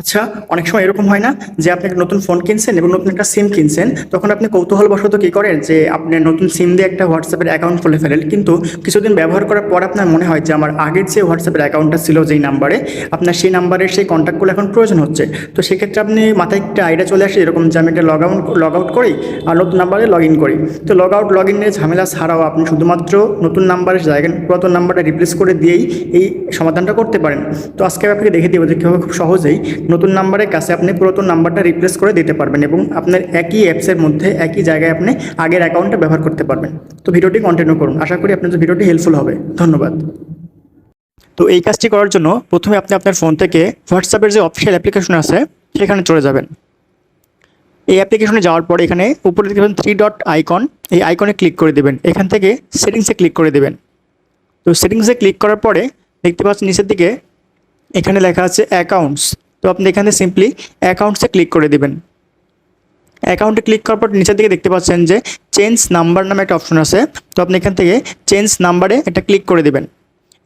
আচ্ছা অনেক সময় এরকম হয় না যে আপনি একটা নতুন ফোন কিনছেন এবং নতুন একটা সিম কিনছেন? তখন আপনি কৌতূহলবশত কী করেন যে আপনি নতুন সিম দিয়ে একটা হোয়াটসঅ্যাপের অ্যাকাউন্ট খুলে ফেলেন? কিন্তু কিছুদিন ব্যবহার করার পর আপনার মনে হয় যে আমার আগের যে হোয়াটসঅ্যাপের অ্যাকাউন্টটা ছিল যেই নাম্বারে আপনার সেই নাম্বারের সেই কন্ট্যাক্টগুলো এখন প্রয়োজন হচ্ছে। তো সেক্ষেত্রে আপনি মাথায় একটা আইডিয়া চলে আসে এরকম যে আমি একটা লগ আউট লগ আউট করি আর নতুন নাম্বারে লগ ইন করি। তো লগ আউট লগ ইনের ঝামেলা ছাড়াও আপনি শুধুমাত্র নতুন নাম্বারের জায়গায় পুরাতন নাম্বারটা রিপ্লেস করে দিয়েই এই সমাধানটা করতে পারেন। তো আজকে আপনাকে দেখে দেবো যে কীভাবে খুব সহজেই নতুন নাম্বারের কাছে আপনি পুরাতন নাম্বারটা রিপ্লেস করে দিতে পারবেন এবং আপনার একই অ্যাপসের মধ্যে একই জায়গায় আপনি আগের অ্যাকাউন্টটা ব্যবহার করতে পারবেন। তো ভিডিওটি কন্টিনিউ করুন। আশা করি আপনার ভিডিওটি হেল্পফুল হবে। ধন্যবাদ। তো এই কাজটি করার জন্য প্রথমে আপনি আপনার ফোন থেকে হোয়াটসঅ্যাপের যে অফিসিয়াল অ্যাপ্লিকেশন আছে, সেখানে চলে যাবেন। এই অ্যাপ্লিকেশনে যাওয়ার পর এখানে উপরে দেখতে পাবেন থ্রি ডট আইকন এই আইকনে ক্লিক করে দেবেন। এখান থেকে সেটিংসে ক্লিক করে দেবেন। তো সেটিংসে ক্লিক করার পরে দেখতে পাচ্ছেন নিচের দিকে এখানে লেখা আছে অ্যাকাউন্টস তো আপনি এখানে সিম্পলি অ্যাকাউন্টসে ক্লিক করে দেবেন। অ্যাকাউন্টে ক্লিক করার পর নিচের দিকে দেখতে পাচ্ছেন যে চেঞ্জ নাম্বার নামে একটা অপশন আছে। তো আপনি এখান থেকে চেঞ্জ নাম্বারে একটা ক্লিক করে দেবেন।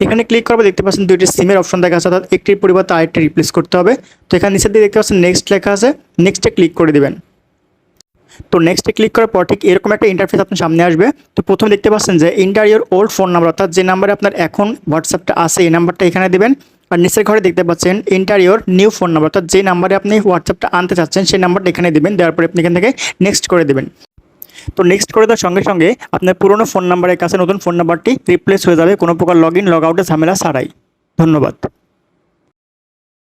এখানে ক্লিক করার পর দেখতে পাচ্ছেন দুইটি সিমের অপশন দেখা আছে, অর্থাৎ একটির পরিবর্তে আরেকটা রিপ্লেস করতে হবে। তো এখানে নিচের দিকে দেখতে পাচ্ছেন নেক্সট লেখা আছে নেক্সটে ক্লিক করে দেবেন। তো নেক্সটে ক্লিক করার পর ঠিক এরকম একটা ইন্টারফেস আপনার সামনে আসবে। তো প্রথমে দেখতে পাচ্ছেন যে enter your old phone number অর্থাৎ যে নাম্বারে আপনার এখন হোয়াটসঅ্যাপটা আছে, এই নাম্বারটা এখানে দেবেন। আর নিচের ঘরে দেখতে পাচ্ছেন ইন্টারিওর নিউ ফোন নাম্বার অর্থাৎ যে নাম্বারে আপনি হোয়াটসঅ্যাপটা আনতে চাচ্ছেন, সেই নাম্বারটা এখানে দেবেন, দেওয়ার পরে আপনি এখান থেকে নেক্সট করে দেবেন। তো নেক্সট করে দেওয়ার সঙ্গে সঙ্গে আপনার পুরনো ফোন নাম্বারের কাছে নতুন ফোন নাম্বারটি রিপ্লেস হয়ে যাবে, কোনো প্রকার লগ ইন লগ আউটের ঝামেলা ছাড়াই। ধন্যবাদ।